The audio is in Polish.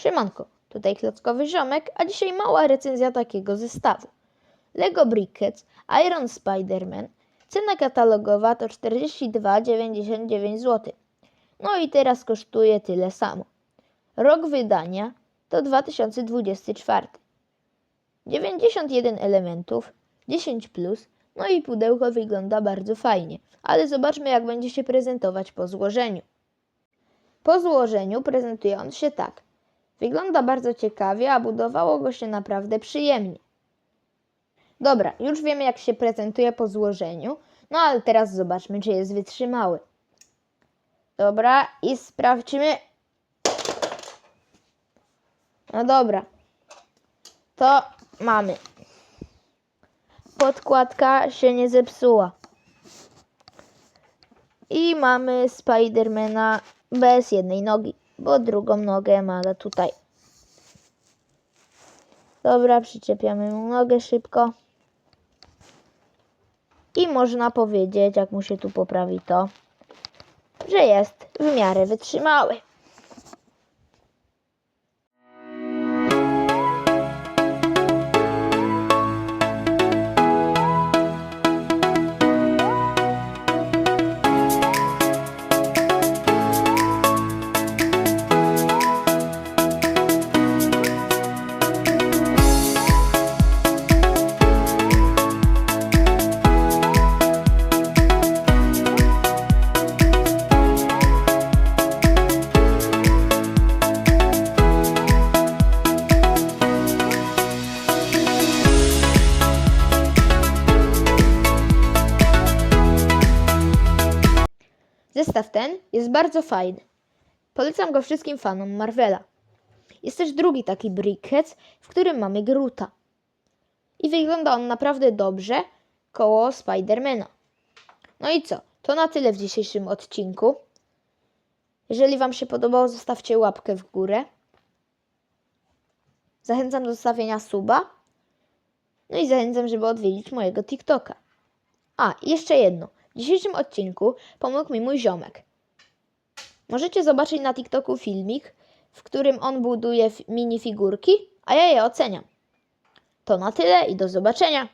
Siemanko, tutaj klockowy ziomek, a dzisiaj mała recenzja takiego zestawu. Lego Brickheads Iron Spider-Man. Cena katalogowa to 42,99 zł. No i teraz kosztuje tyle samo. Rok wydania to 2024. 91 elementów, 10 plus, no i pudełko wygląda bardzo fajnie, ale zobaczmy jak będzie się prezentować po złożeniu. Po złożeniu prezentuje on się tak. Wygląda bardzo ciekawie, a budowało go się naprawdę przyjemnie. Dobra, już wiemy jak się prezentuje po złożeniu, no ale teraz zobaczmy, czy jest wytrzymały. Dobra, i sprawdźmy. No dobra. To mamy. Podkładka się nie zepsuła. I mamy Spidermana bez jednej nogi, bo drugą nogę ma tutaj. Dobra, przyczepiamy mu nogę szybko. I można powiedzieć, jak mu się tu poprawi to, że jest w miarę wytrzymały. Zestaw ten jest bardzo fajny. Polecam go wszystkim fanom Marvela. Jest też drugi taki Brickheads, w którym mamy Gruta. I wygląda on naprawdę dobrze koło Spidermana. No i co? To na tyle w dzisiejszym odcinku. Jeżeli Wam się podobało, zostawcie łapkę w górę. Zachęcam do zostawienia suba. No i zachęcam, żeby odwiedzić mojego TikToka. A, jeszcze jedno. Dzisiejszym odcinku pomógł mi mój ziomek. Możecie zobaczyć na TikToku filmik, w którym on buduje minifigurki, a ja je oceniam. To na tyle i do zobaczenia.